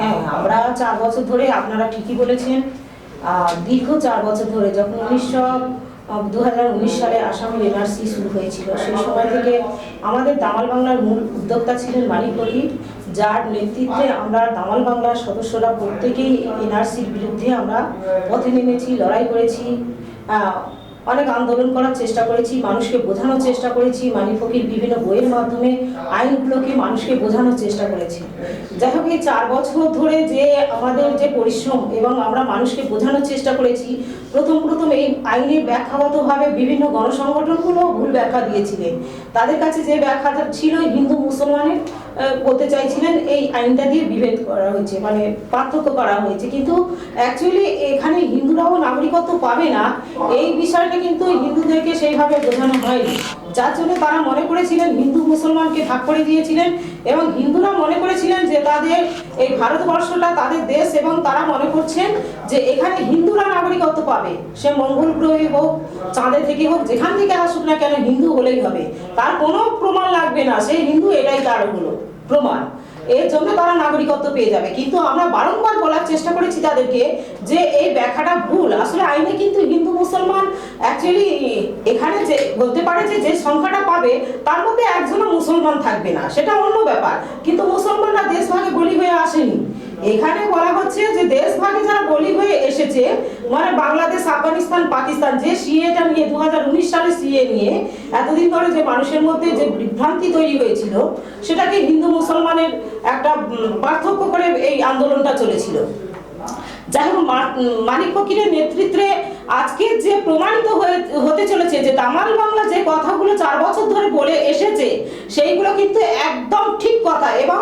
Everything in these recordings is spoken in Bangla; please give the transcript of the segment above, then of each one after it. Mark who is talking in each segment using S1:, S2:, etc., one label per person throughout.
S1: হ্যাঁ আমরা চার বছর ধরে, আপনারা ঠিকই বলেছেন দীর্ঘ চার বছর ধরে যখন উনিশশো দু সালে আসামের এনআরসি শুরু হয়েছিল, সেই সময় থেকে আমাদের দামাল বাংলার মূল উদ্যোক্তা ছিলেন মানিক ফকির, যার নেতৃত্বে আমরা দামাল বাংলার সদস্যরা প্রত্যেকেই এনআরসির বিরুদ্ধে আমরা পথে নেমেছি, লড়াই করেছি। অনেক আন্দোলন করার চেষ্টা করেছি, মানুষকে বোঝানোর চেষ্টা করেছি, মানিক ফকির বিভিন্ন বইয়ের মাধ্যমে আইনগুলোকে মানুষকে বোঝানোর চেষ্টা করেছি। যাই হোক, এই চার বছর ধরে যে আমাদের যে পরিশ্রম এবং আমরা মানুষকে বোঝানোর চেষ্টা করেছি, প্রথম প্রথম এই আইনের ব্যাখ্যাগতভাবে বিভিন্ন গণসংগঠনগুলো ভুল ব্যাখ্যা দিয়েছিলেন তাদের কাছে যে ব্যাখ্যাটা ছিল হিন্দু মুসলমানের বলতে চাইছিলেন, এই আইনটা দিয়ে বিভেদ করা হয়েছে মানে পার্থক্য করা হয়েছে। কিন্তু অ্যাকচুয়ালি এখানে হিন্দুরাও নাগরিকত্ব পাবে না, এই বিষয়টা কিন্তু হিন্দুদেরকে সেইভাবে বোঝানো হয়নি। যার জন্য তারা মনে করেছিলেন হিন্দু মুসলমানকে ভাগ করে দিয়েছিলেন এবং হিন্দুরা মনে করেছিলেন যে তাদের এই ভারতবর্ষটা তাদের দেশ এবং তারা মনে করছেন যে এখানে হিন্দুরা নাগরিকত্ব পাবে। সে মঙ্গল গ্রহে হোক, চাঁদে থেকে হোক, যেখান থেকে আসুক না কেন হিন্দু হলেই হবে। তার কোনো প্রমাণ লাগবে না। সে হিন্দু, এটাই তার হলো প্রমাণ। এর জন্য তারা নাগরিকত্ব পেয়ে যাবে। কিন্তু আমরা বারংবার বলার চেষ্টা করেছি তাদেরকে যে এই ব্যাখ্যাটা ভুল। আসলে আইনে কিন্তু হিন্দু, মুসলমান অ্যাকচুয়ালি এখানে যে বলতে পারে যে যে সংখ্যাটা পাবে, তার মধ্যে একজনও মুসলমান থাকবে না। সেটা অন্য ব্যাপার। কিন্তু মুসলমানরা দেশভাগে বলি হয়ে আসেনি। এখানে বলা হচ্ছে যে দেশ ভাগে যারা বলি হয়ে এসেছে মানে বাংলাদেশ, আফগানিস্তান, পাকিস্তান, যে সিএটা নিয়ে দু হাজার উনিশ সালে সিএ নিয়ে, এতদিন ধরে যে মানুষের মধ্যে যে বিভ্রান্তি তৈরি হয়েছিল, সেটাকে হিন্দু মুসলমানের একটা পার্থক্য করে এই আন্দোলনটা চলেছিল। যাই হোক মানিক ফকিরের নেতৃত্বে আজকে যে প্রমাণিত হতে চলেছে যে তামাল বাংলা যে কথাগুলো চার বছর ধরে বলে এসেছে, সেইগুলো কিন্তু একদম ঠিক কথা এবং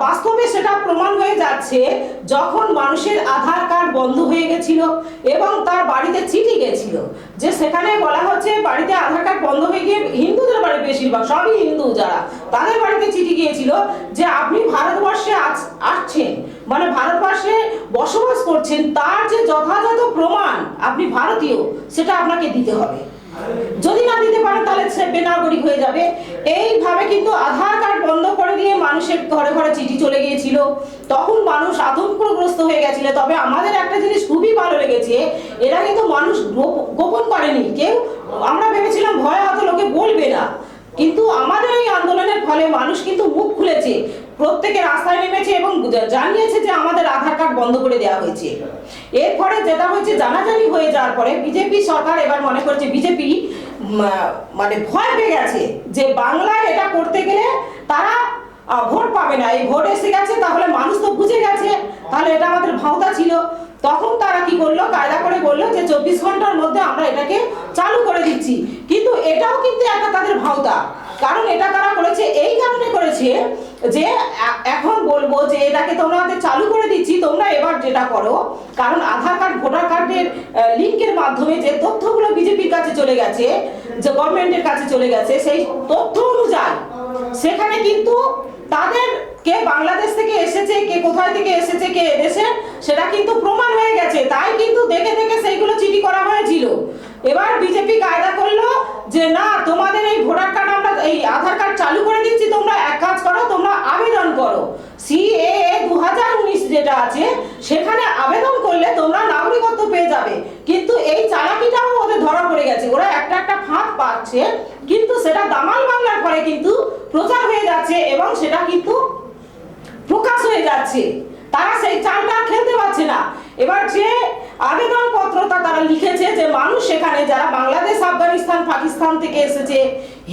S1: বাস্তবে সেটা প্রমাণ হয়ে যাচ্ছে যখন মানুষের আধার কার্ড বন্ধ হয়ে গেছিল এবং তার বাড়িতে চিঠি গেছিল যে সেখানে বলা হচ্ছে বাড়িতে আধার কার্ড বন্ধ হয়ে গিয়ে হিন্দুদের বাড়ি বেশিরভাগ, সবই হিন্দু যারা, তাদের বাড়িতে চিঠি গিয়েছিল যে আপনি ভারতবর্ষে আস- আসছেন। মানে ভারতবর্ষে করছেন তার যে যথাযথ প্রমাণ আপনি ভারতীয়, সেটা আপনাকে দিতে হবে। যদি না দিতে পারেন, তাহলে সে বেনাগরিক হয়ে যাবে। এইভাবে কিন্তু আধার কার্ড বন্ধ করে দিয়ে মানুষের ঘরে ঘরে চিঠি চলে গিয়েছিল। তখন মানুষ আতঙ্কগ্রস্ত হয়ে গেছিল। তবে আমাদের একটা জিনিস খুবই ভালো লেগেছে, এরা কিন্তু মানুষ গোপ- গোপন করেনি। কেউ, আমরা ভেবেছিলাম ভয় হয়তো লোকে বলবে না। কিন্তু আমাদের এই আন্দোলনের ফলে মানুষ কিন্তু মুখ খুলেছে। প্রত্যেকে রাস্তায় নেমেছে এবং জানিয়েছে যে আমাদের আধার কার্ড বন্ধ করে দেওয়া হয়েছে। এরপরে যেটা হয়েছে, জানাজানি হয়ে যাওয়ার পরে বিজেপি সরকার এবার মনে করছে বিজেপি মানে ভয় পেয়ে গেছে যে বাংলায় এটা করতে গেলে তারা ভোট পাবে না। এই ভোট এসে গেছে, তাহলে মানুষ তো বুঝে গেছে। তাহলে এটা আমাদের ভাওতা ছিল। তখন তারা কি করল? কায়দা করে বলল যে চব্বিশ ঘণ্টার মধ্যে আমরা এটাকে চালু করে দিচ্ছি। কিন্তু এটাও কিন্তু একটা তাদের ভাওতা। কারণ এটা তারা করেছে, এই কারণে করেছে যে এখন বলব যে, এটাকে তোমরা আমাদের চালু করে দিচ্ছি, তোমরা এবার যেটা করো, কারণ আধার কার্ড, ভোটার কার্ডের লিঙ্কের মাধ্যমে যে তথ্যগুলো বিজেপির কাছে চলে গেছে, যে গভর্নমেন্টের কাছে চলে গেছে, সেই তথ্য অনুযায়ী, সেখানে কিন্তু তাদের কে বাংলাদেশ থেকে এসেছে, কে কোথায় থেকে এসেছে, কে এদেশে, সেটা কিন্তু প্রমাণ হয়ে গেছে। তাই কিন্তু দেখে দেখে সেইগুলো চিঠি করা হয়েছিল। এবার বিজেপি কায়দা করল যে না, তোমাদের এই ভোটার কার্ড আমরা এই আধার কার্ড চালু করে দিচ্ছি তোমরা এক কাজ করো, তোমরা আবেদন করো। সিএএ দু হাজার উনিশ যেটা আছে, সেখানে আবেদন করলে তোমরা নাগরিকত্ব পেয়ে যাবে। কিন্তু এই চালাকিটাও ওদের ধরা পড়ে গেছে। ওরা একটা একটা ফাঁক পাচ্ছে, কিন্তু সেটা দামাল বাংলার পরে কিন্তু প্রচার হয়ে যাচ্ছে এবং সেটা কিন্তু প্রকাশ হয়ে যাচ্ছে। তারা সেই চালটা খেলতে পারছে না। এবার যে আবেদন পত্রটা তারা লিখেছে যে মানুষ সেখানে যারা বাংলাদেশ, আফগানিস্তান, পাকিস্তান থেকে এসেছে,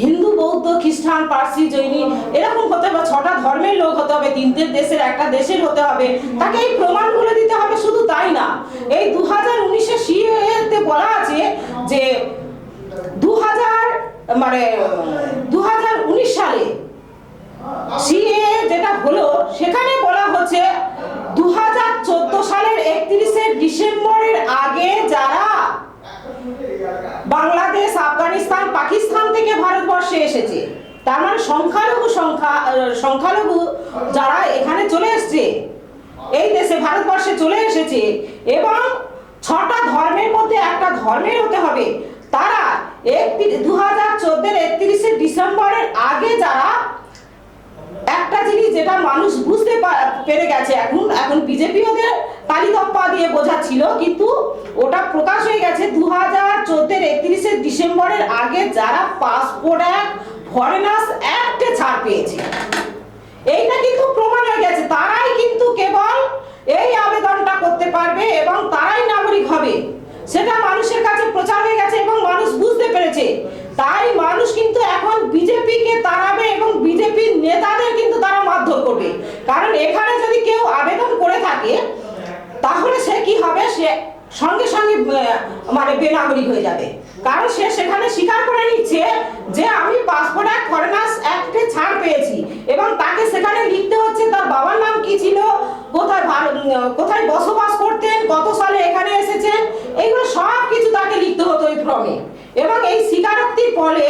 S1: হিন্দু, বৌদ্ধ, খ্রিস্টান, পার্সি, জৈনী, এরকম হতে হবে, ছটা ধর্মের লোক হতে হবে, তিনটে দেশের, একটা দেশের হতে হবে, তাকে এই প্রমাণ প্রমাণগুলো দিতে হবে, শুধু তাই না। এই দু হাজার উনিশে সিএতে বলা আছে যে দু হাজার মানে দু হাজার উনিশ সালে সিএ যেটা হলো, সেখানে বলা হচ্ছে দু সালের একত্রিশে ডিসেম্বরের আগে যারা বাংলাদেশ, আফগানিস্তান, পাকিস্তান থেকে ভারতবর্ষে এসেছে, তার মানে সংখ্যালঘু সংখ্যা সংখ্যালঘু যারা এখানে চলে এসেছে, এই দেশে, ভারতবর্ষে চলে এসেছে, এবং ছটা ধর্মের মধ্যে একটা ধর্মের হতে হবে। তারা দু হাজার চোদ্দের একত্রিশে ডিসেম্বরের আগে যারা, একটা জিনিস যেটা মানুষ বুঝতে পেরে গেছে, এখন এখন বিজেপি ওদের তালিতপ্পা দিয়ে বোঝাচ্ছিল, কিন্তু ওটা প্রকাশ হয়ে গেছে দু হাজার চোদ্দের একত্রিশে ডিসেম্বরের আগে যারা পাসপোর্ট অ্যাক্ট ফরেনার্স অ্যাক্টে ছাড় পেয়েছে। এইটা কিন্তু প্রমাণ হয়ে গেছে, তারাই কিন্তু কেবল এই আবেদনটা করতে পারবে এবং তারাই নাগরিক হবে। সেটা মানুষের কাছে প্রচার হয়ে গেছে এবং মানুষ বুঝতে পেরেছে। তাই মানুষ কিন্তু এখন বিজেপিকে তাড়াবে এবং বিজেপির নেতাদের কিন্তু তারা মারধর করবে কারণ এখানে যদি কেউ আবেদন করে থাকে তাহলে সে কি হবে সে সঙ্গে সঙ্গে আহ, মানে বেনাগরিক হয়ে যাবে কারণ সে সেখানে স্বীকার করে নিচ্ছে যে আমি পাসপোর্ট অ্যাক্ট ফরেনার্স অ্যাক্টে ছাড় পেয়েছি এবং তাকে সেখানে লিখতে হচ্ছে তার বাবার নাম কি ছিল কোথায় বসবাস করতেন, কত সালে এখানে এসেছেন এইগুলো সব কিছু তাকে লিখতে হতো ওই ফর্মে এবং এই স্বীকারোক্তির ফলে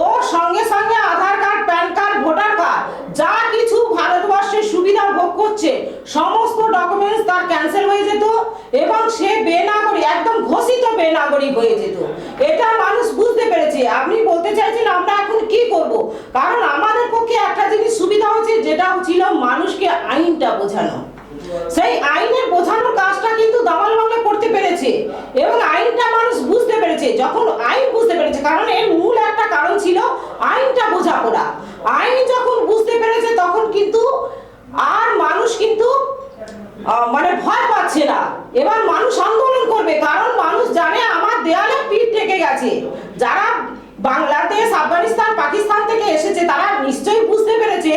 S1: ও সঙ্গে সঙ্গে Aadhaar card, PAN card, voter card, যা কিছু ভারতবর্ষের সুবিধা ভোগ করছে, সমস্ত ডকুমেন্টস তার ক্যান্সেল হয়ে যেত এবং সে বেনাগরিক, একদম ঘোষিত বেনাগরিক হয়ে যেত। এটা মানুষ বুঝতে পেরেছে। আপনি বলতে চাইছেন আমরা এখন কি করব? কারণ আমাদের পক্ষে একটা জিনিস সুবিধা হচ্ছে যেটা ছিল মানুষকে আইনটা বোঝানো। সেই আইনের বোঝানোর কাজটা কিন্তু দামাল বাংলা করতে পেরেছে। এবং আইনটা মানুষ বুঝতে পেরেছে, যখন আইন বুঝতে পেরেছে, কারণ এর মূল একটা কারণ ছিল আইনটা বোঝাপড়া। আইন যখন বুঝতে পেরেছে, তখন কিন্তু আর মানুষ কিন্তু মানে ভয় পাচ্ছে না। এবার মানুষ আন্দোলন করবে, কারণ মানুষ জানে আমার দেয়ালে পিঠ থেকে গেছে। যারা বাংলাদেশ, আফগানিস্তান, পাকিস্তান থেকে এসেছে, তারা নিশ্চয়ই বুঝতে পেরেছে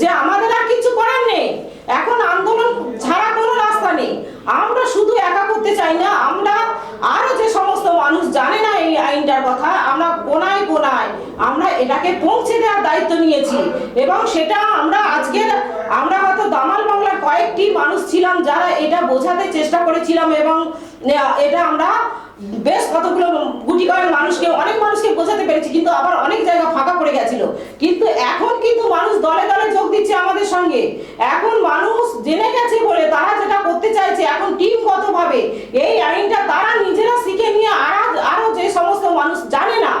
S1: যে আমাদের আর কিছু করার নেই এখন আন্দোলন ছাড়া কোনো রাস্তা নেই আমরা শুধু একা করতে চাই না আমরা আরও যে সমস্ত মানুষ জানে না এই আইনটার কথা, আমরা কোনায় কোনায় আমরা এটাকে পৌঁছে দেওয়ার দায়িত্ব নিয়েছি। এবং সেটা আমরা আজকের, আমরা হয়তো দামাল বাংলার কয়েকটি মানুষ ছিলাম যারা এটা বোঝাতে চেষ্টা করেছিলাম এবং এটা আমরা বেশ কতগুলো গুটি কয়েক মানুষকে, অনেক মানুষকে বোঝাতে পেরেছি, কিন্তু আবার অনেক জায়গা ফাঁকা পড়ে গেছিল। কিন্তু এখন কিন্তু মানুষ দলে দলে দিচ্ছে আমাদের সঙ্গে। এখন মানুষ জেনে গেছে বলে তারা যেটা করতে চাইছে, এখন টিমগতভাবে এই আইনটা তারা নিজেরা শিখে নিয়ে আর, আরও যে সমস্ত মানুষ জানে না,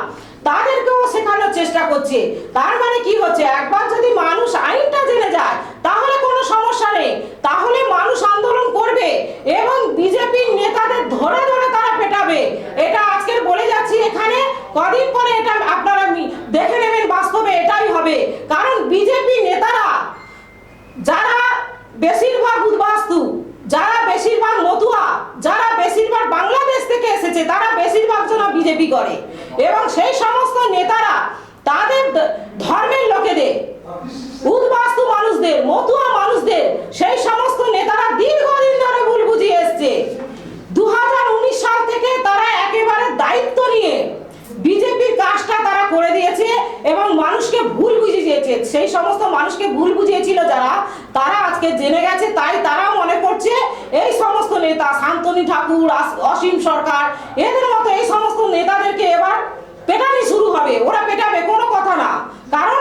S1: তাদেরকেও শেখানোর চেষ্টা করছে। তার মানে কি হচ্ছে? একবার যদি মানুষ আইনটা জেনে যায়, তাহলে কোনো সমস্যা নেই। তাহলে মানুষ আন্দোলন করবে এবং বিজেপির নেতাদের ধরে ধরে তারা পেটাবে। এটা আজকের বলে যাচ্ছি এখানে। কদিন পরে এটা আপনারা দেখে নেবেন, বাস্তবে এটাই হবে। কারণ বিজেপি বেশিরভাগ উদ্বাস্তু, যারা বেশিরভাগ মতুয়া, যারা বেশিরভাগ বাংলাদেশ থেকে এসেছে, তারা বেশিরভাগ জন বিজেপি করে। এবং সেই সমস্ত নেতারা তাদের ধর্মের লোকেদের, উদ্বাস্তু মানুষদের, মতুয়া মানুষদের সেই সমস্ত নেতারা দীর্ঘদিন ধরে ভুল বুঝিয়ে এসছে দু সাল থেকে তারা একেবারে দায়িত্ব নিয়ে বিজেপির কাজটা তারা করে দিয়েছে এবং মানুষকে ভুল বুঝিয়েছে সেই সমস্ত মানুষকে ভুল বুঝিয়েছিল যারা তারা আজকে জেনে গেছে তাই তারা মনে করছে এই সমস্ত নেতা শান্তনী ঠাকুর অসীম সরকার, এদের মতো এই সমস্ত নেতাদেরকে এবার পেটানি শুরু হবে। ওরা পেটাবে কোনো কথা না। কারণ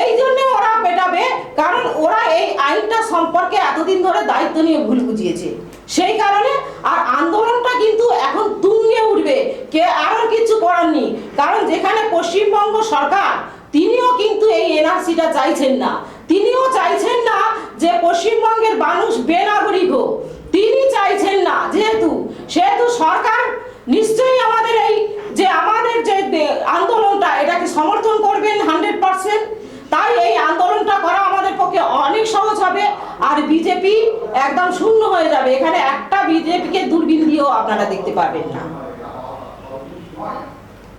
S1: এই জন্য ওরা পেটাবে, কারণ ওরা এই আইনটা সম্পর্কে এতদিন ধরে দায়িত্ব নিয়ে ভুল বুঝিয়েছে। সেই কারণে আর আন্দোলনটা কিন্তু এখন তুঙ্গে উঠবে। কে আরও কিছু করার নেই। কারণ যেখানে পশ্চিমবঙ্গ সরকার, তিনিও কিন্তু এই এনআরসিটা চাইছেন না। তিনিও চাইছেন না যে পশ্চিমবঙ্গের মানুষ বেনাগরিক হোক। তিনি চাইছেন না। যেহেতু, সেহেতু সরকার নিশ্চয়ই আমাদের এই যে আমাদের যে আন্দোলনটা, এটাকে সমর্থন করবেন হান্ড্রেড পার্সেন্ট। তাই এই আন্দোলনটা করা আমাদের পক্ষে অনেক সহজ হবে। আর বিজেপি একদম শূন্য হয়ে যাবে। এখানে একটা বিজেপিকে দূরবীন দিয়েও আপনারা দেখতে পারবেন না।